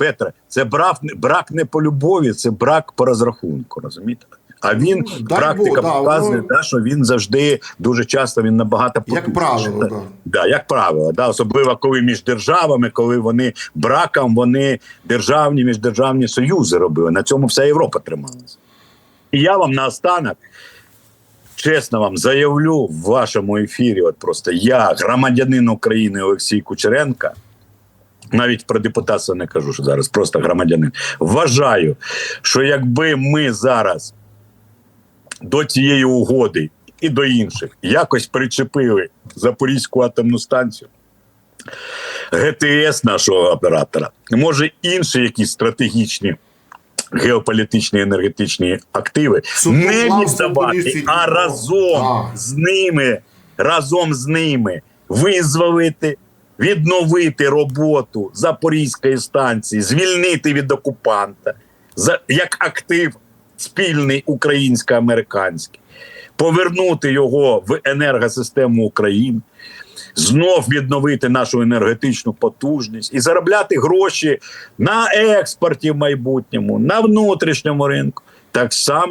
Петре, це брак, брак не по любові, це брак по розрахунку. Розумієте? А він Ну, дай практика Бог, показує, да, що він завжди дуже часто він набагато Як правило, да. Да, як правило, да, особливо коли між державами, коли вони браком, вони державні міждержавні союзи робили. На цьому вся Європа трималася. І я вам наостанок, чесно вам заявлю в вашому ефірі, от просто я, громадянин України Олексій Кучеренка, навіть про депутатство не кажу, що зараз просто громадянин. Вважаю, що якби ми зараз до цієї угоди і до інших якось причепили Запорізьку атомну станцію, ГТС нашого оператора, може інші якісь стратегічні. Геополітичні енергетичні активи не віддавати, а разом Так. з ними, разом з ними визволити, відновити роботу Запорізької станції, звільнити від окупанта за як актив спільний українсько-американський, повернути його в енергосистему України. Знов відновити нашу енергетичну потужність і заробляти гроші на експорті в майбутньому, на внутрішньому ринку. Так само